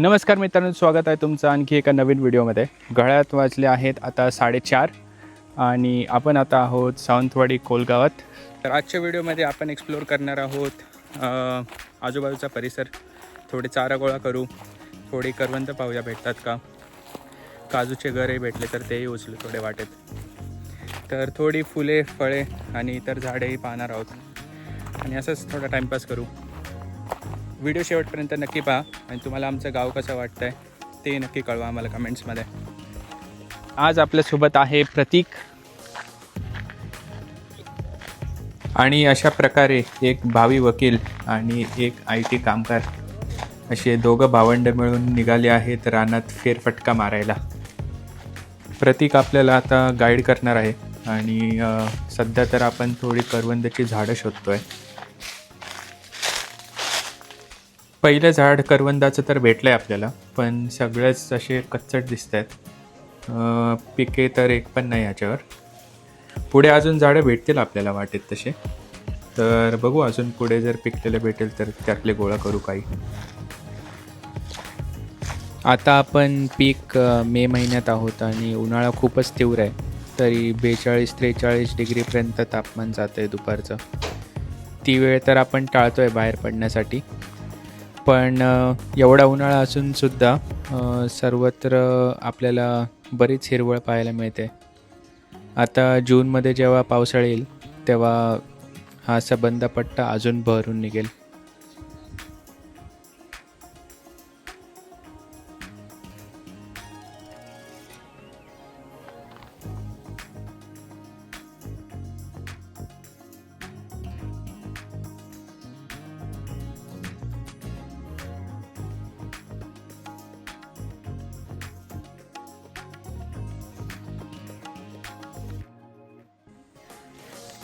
नमस्कार मित्रांनो स्वागत आहे तुमचं आणखी एका नवीन व्हिडिओमध्ये. घड्यात वाजले आहेत आता साडेचार आणि आपण आता आहोत सावंतवाडी कोलगावात. तर आजच्या व्हिडिओमध्ये आपण एक्सप्लोअर करणार आहोत आजूबाजूचा परिसर. थोडे चारा गोळा करू. थोडी करवंत पाहूया भेटतात का? काजूचे घरही भेटले तर तेही उचलू थोडे वाटेत. तर थोडी फुले फळे आणि इतर झाडेही पाहणार आहोत. आणि असंच थोडा टाईमपास करू. व्हिडिओ शेवटपर्यंत नक्की पहा आणि तुम्हाला आमचं गाव कसं वाटतं आहे ते नक्की कळवा आम्हाला कमेंट्समध्ये. आज आपल्यासोबत आहे प्रतीक. आणि अशा प्रकारे एक भावी वकील आणि एक आय टी कामगार असे दोघं भावंड मिळून निघाले आहेत रानात फेरफटका मारायला. प्रतीक आपल्याला आता गाईड करणार आहे आणि सध्या तर आपण थोडी करवंदाची झाडं शोधतो आहे पहिलं झाड करवंदाचं तर भेटलं आहे आपल्याला पण सगळेच असे कच्चट दिसत आहेत पिके तर एक पण नाही याच्यावर. पुढे अजून झाडं भेटतील आपल्याला वाटेत तसे. तर बघू अजून पुढे जर पिकलेलं भेटेल तर त्यातले गोळा करू काही. आता आपण पीक मे महिन्यात आहोत आणि उन्हाळा खूपच तीव्र आहे. तरी बेचाळीस त्रेचाळीस डिग्रीपर्यंत तापमान जातं आहे दुपारचं. ती वेळ तर आपण टाळतो आहे बाहेर पडण्यासाठी. पण एवढा उन्हाळा असूनसुद्धा सर्वत्र आपल्याला बरीच हिरवळ पाहायला मिळते. आता जूनमध्ये जेव्हा पावसाळा येईल तेव्हा हा सबंध पट्टा अजून भरून निघेल.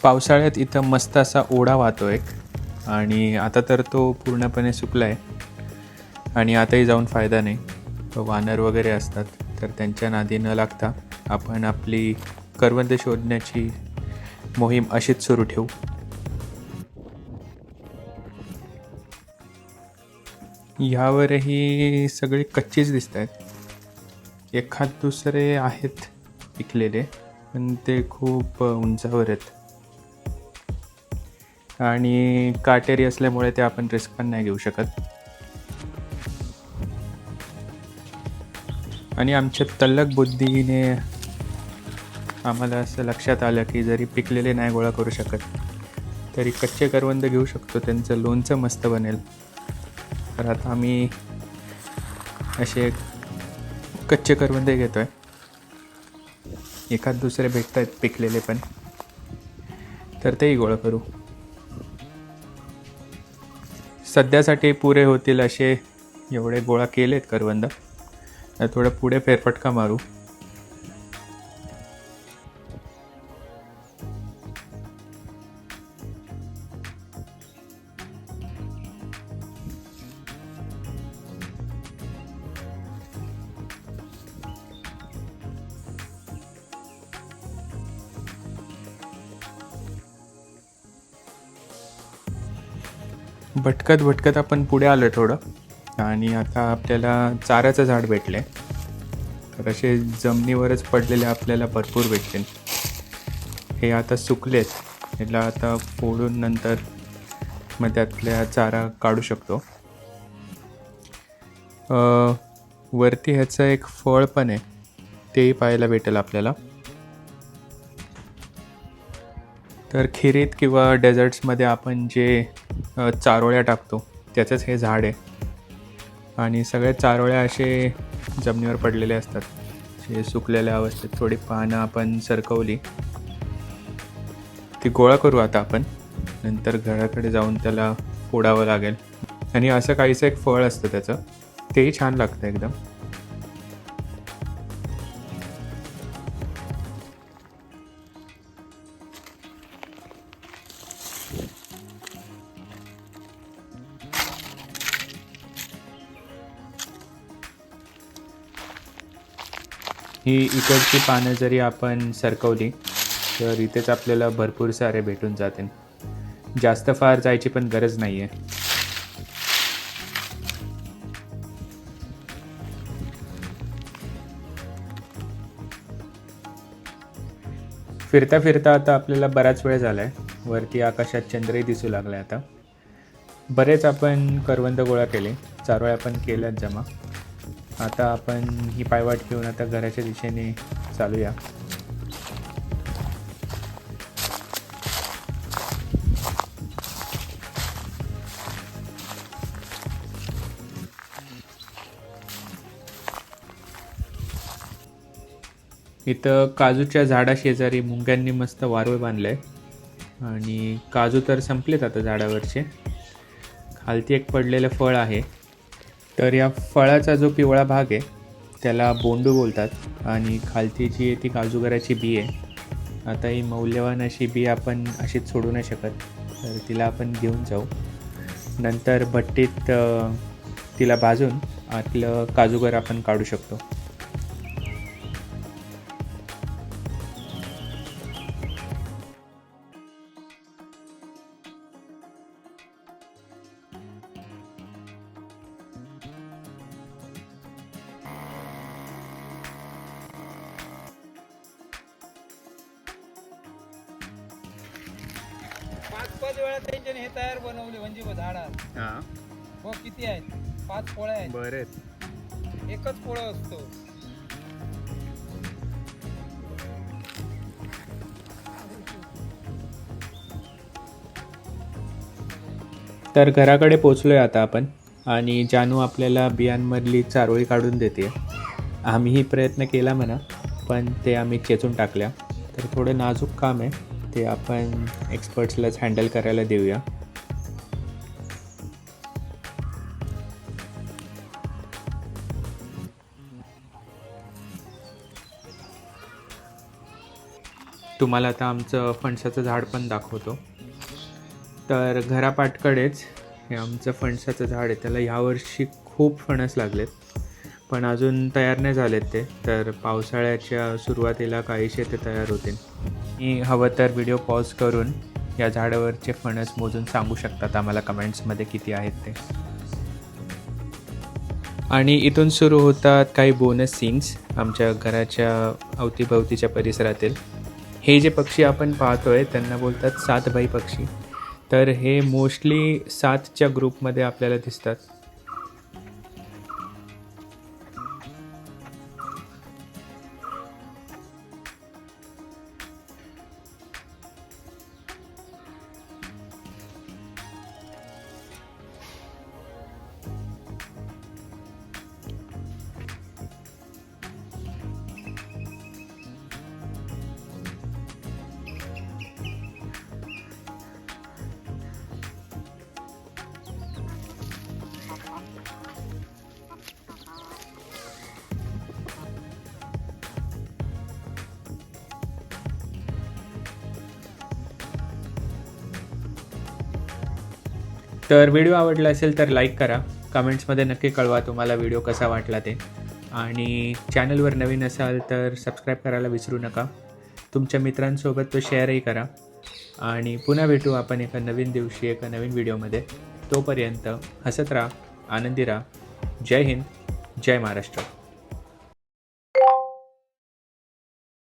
पावसाळ्यात इथं मस्त असा ओढा वाहतो एक. आणि आता तर तो पूर्णपणे सुकला आहे आणि आताही जाऊन फायदा नाही. वानर वगैरे असतात तर त्यांच्या नादी न लागता आपण आपली करवंद शोधण्याची मोहीम अशीच सुरू ठेवू. ह्यावरही सगळे कच्चेच दिसत आहेत एखाद दुसरे आहेत पिकलेले पण ते खूप उंचावर आहेत. आणि काटेरी असल्यामुळे ते आपण रिस्क पण नाही घेऊ शकत. आणि आमच्या तल्लक बुद्धीने आम्हाला असं लक्षात आलं की जरी पिकलेले नाही गोळा करू शकत तरी कच्चे करवंद घेऊ शकतो. त्यांचं लोणचं मस्त बनेल. तर आता आम्ही असे कच्चे करवंदे घेतो आहे एखाद दुसरे भेटत आहेत पिकलेले पण. तर तेही गोळा करू. सध्यासाठी पुरे होतील असे एवढे गोळा केलेत करवंद. थोडं पुढे फेरफटका मारू. भटकत भटकत आपण पुढे आलो थोडं. आणि आता आपल्याला चाऱ्याचं झाड भेटले तर असे जमिनीवरच पडलेले आपल्याला भरपूर भेटतील. हे आता सुकलेत. याला आता फोडून नंतर मग त्यातल्या चारा काढू शकतो. वरती ह्याचं एक फळ पण आहे. तेही पाहायला भेटेल आपल्याला. तर खिरीत किंवा डेझर्ट्समध्ये आपण जे चारोळ्या टाकतो. त्याचंच हे झाड आहे. आणि सगळ्या चारोळ्या असे जमिनीवर पडलेले असतात. जे सुकलेल्या अवस्थेत थोडी पानं आपण सरकवली. ती गोळा करू आता आपण. नंतर घराकडे जाऊन त्याला फोडावं लागेल. आणि असं काहीचं एक फळ असतं त्याचं. तेही छान लागतं एकदम. ही इकडची पानं जरी आपण सरकवली तर इथेच आपल्याला भरपूर सारे भेटून जातील. जास्त फार जायची पण गरज नाही आहे फिरता फिरता आता आपल्याला बराच वेळ झाला आहे वरती आकाशात चंद्रही दिसू लागला आहे आता. बरेच आपण करवंद गोळा केले. चारोळ्या पण केल्यात जमा. आता आपण ही पायवाट घेऊन आता घराच्या दिशेने चालूया. इथं काजूच्या झाडाशेजारी मुंग्यांनी मस्त वारवे बांधलं आहे आणि काजू तर संपलेत आता झाडावरचे. खालती एक पडलेलं फळ आहे. तर या फळाचा जो पिवळा भाग आहे त्याला बोंडू बोलतात. आणि खालती जी आहे ती काजूगराची बी आहे. आता ही मौल्यवान अशी बी आपण अशीच सोडू नाही शकत. तर तिला आपण घेऊन जाऊ. नंतर भट्टीत तिला भाजून आतलं काजूगर आपण काढू शकतो. पाच पाच वेळा त्यांच्याने हे तयार बनवले म्हणजे झाडात. हां. हो किती आहेत. पाच पोळ्या आहेत. बरेच एकच पोळं असतो. तर घराकडे पोचलो आहे आता आपण. आणि जानू आपल्याला बियांमधली चारोळी काढून देते. आम्हीही प्रयत्न केला म्हणा पण ते आम्ही चेचून टाकल्या. तर थोडं नाजूक काम आहे. ते आपण एक्सपर्ट्सलाच हँडल करायला देऊया. तुम्हाला आता आमचं फणसाचं झाड पण दाखवतो. तर घरापाठकडेच हे आमचं फणसाचं झाड आहे. त्याला ह्यावर्षी खूप फणस लागलेत. पण अजून तयार नाही झालेत ते. तर पावसाळ्याच्या सुरुवातीला काहीशे ते तयार होतील. मी हवं तर व्हिडिओ पॉज करून या झाडावरचे फणस मोजून सांगू शकतात आम्हाला कमेंट्समध्ये किती आहेत ते. आणि इथून सुरू होतात काही बोनस सीन्स आमच्या घराच्या अवतीभवतीच्या परिसरातील. हे जे पक्षी आपण पाहतोय त्यांना बोलतात सातभाई पक्षी. तर हे मोस्टली सातच्या ग्रुपमध्ये आपल्याला दिसतात. तर व्हिडिओ आवडला असेल तर लाईक करा. कमेंट्समध्ये नक्की कळवा तुम्हाला व्हिडिओ कसा वाटला ते. आणि चॅनलवर नवीन असाल तर सबस्क्राईब करायला विसरू नका. तुमच्या मित्रांसोबत तो शेअरही करा. आणि पुन्हा भेटू आपण एका नवीन दिवशी एका नवीन व्हिडिओमध्ये. तोपर्यंत हसत राहा आनंदी राहा. जय हिंद जय महाराष्ट्र.